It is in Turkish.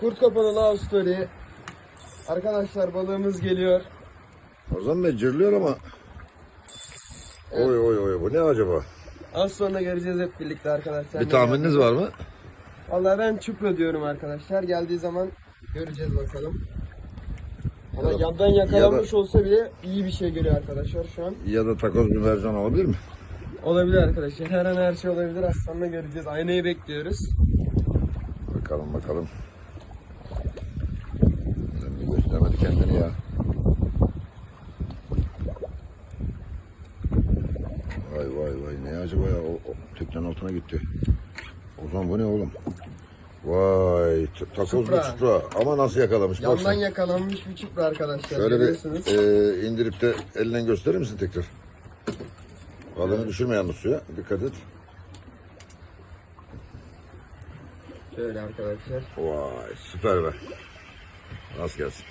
Kurt kapalı love story. Arkadaşlar balığımız geliyor. Ozan Bey cırlıyor ama. Oy oy oy bu ne acaba? Az sonra göreceğiz hep birlikte arkadaşlar. Bir tahmininiz var mı? Vallahi ben çupra diyorum arkadaşlar. Geldiği zaman göreceğiz bakalım. Ama Ya da- yandan yakalanmış ya da- olsa bile iyi bir şey görüyor arkadaşlar şu an. Ya da takoz bir mercan olabilir mi? Olabilir arkadaşlar. Her an her şey olabilir. Sonra göreceğiz. Aynayı bekliyoruz. Bakalım bakalım. Göstermedi kendini ya. Vay vay vay ne acaba ya o, o teknenin altına gitti. Ozan bu ne oğlum? Vay takoz bir Çupra. çupra ama nasıl yakalamış Yandan baksana. yakalanmış bir çupra arkadaşlar. Şöyle bir görüyorsunuz. e, indirip de elinden gösterir misin tekrar? Balığını düşürme yalnız suya. Dikkat et. Şöyle arkadaşlar. Vay süper be. Nasıl gelsin?